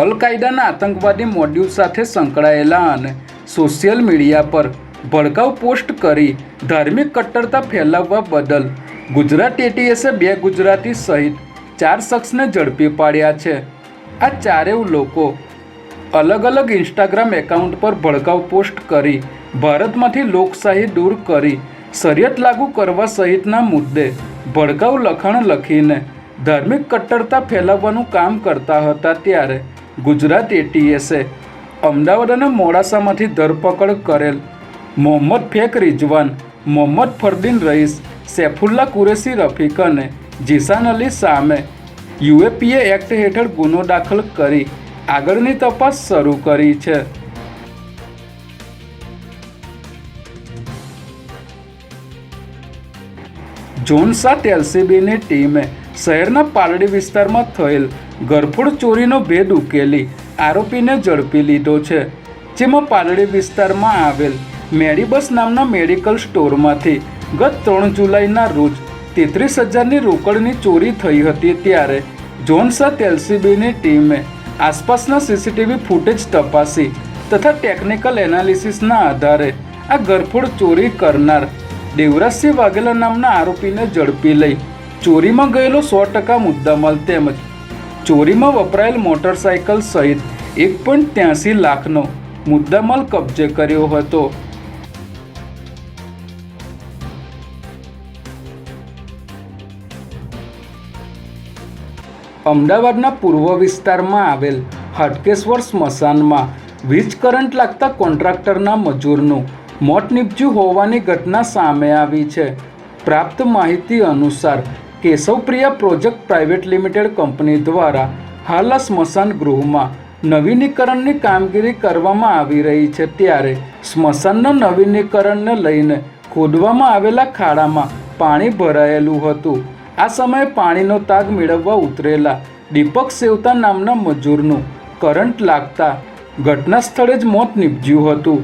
અલ કાયદાના આતંકવાદી મોડ્યુલ સાથે સંકળાયેલા અને સોશિયલ મીડિયા પર ભડકાઉ પોસ્ટ કરી ધાર્મિક કટ્ટરતા ફેલાવવા બદલ ગુજરાત એટીએસે બે ગુજરાતી સહિત ચાર શખ્સને ઝડપી પાડ્યા છે. આ ચારેવ લોકો અલગ અલગ ઇન્સ્ટાગ્રામ એકાઉન્ટ પર ભડકાઉ પોસ્ટ કરી ભારતમાંથી લોકશાહી દૂર કરી શરિયત લાગુ કરવા સહિતના મુદ્દે ભડકાઉ લખાણ લખીને ધાર્મિક કટ્ટરતા ફેલાવવાનું કામ કરતા હતા ત્યારે ગુજરાત એટીએસે અમદાવાદ અને મોડાસામાંથી ધરપકડ કરેલ મોહમ્મદ ફેક રિજવાન મોહમ્મદ ફરદીન રઈસ, સૈફુલ્લા કુરેશી રફીક અને જીસાન અલી સામે યુએપીએ એક્ટ હેઠળ ગુનો દાખલ કરી આગળની તપાસ શરૂ કરી છે. ઝોન સાત એલસીબીની ટીમે શહેરના પાલડી વિસ્તારમાં થયેલ ગરફોડ ચોરીનો ભેદ ઉકેલી આરોપીને ઝડપી લીધો છે, જેમાં પાલડી વિસ્તારમાં આવેલ મેડીબસ નામના મેડિકલ સ્ટોરમાંથી ગત ત્રણ જુલાઈના રોજ તેત્રીસ હજારની રોકડની ચોરી થઈ હતી ત્યારે ઝોન તેલસીબીની ટીમે આસપાસના સીસીટીવી ફૂટેજ તપાસી તથા ટેકનિકલ એનાલિસિસના આધારે આ ગરફોડ ચોરી કરનાર દેવરાજસિંહ વાઘેલા નામના આરોપીને ઝડપી લઈ ચોરીમાં ગયેલો સો ટકા મુદ્દામાલ તેમજ ચોરીમાં વપરાયેલ મોટરસાયકલ સહિત એક પોઈન્ટ ત્યાસી લાખનો મુદ્દામાલ કબજે કર્યો હતો. અમદાવાદના પૂર્વ વિસ્તારમાં આવેલ હાટકેશ્વર સ્મશાનમાં વીજ કરંટ લાગતા કોન્ટ્રાક્ટરના મજૂરનું મોત નીપજ્યું હોવાની ઘટના સામે આવી છે. પ્રાપ્ત માહિતી અનુસાર Keshavpriya project private limited company દ્વારા હાલ સ્મશાન ગૃહમાં નવીનીકરણની કામગીરી કરવામાં આવી રહી છે ત્યારે સ્મશાનના નવીનીકરણને લઈને ખોદવામાં આવેલા ખાડામાં પાણી ભરાયેલું હતું. આ સમયે પાણીનો તાગ મેળવવા ઉતરેલા દીપક સેવતા નામના મજૂરનું કરંટ લાગતા ઘટના સ્થળે જ મોત નીપજ્યું હતું.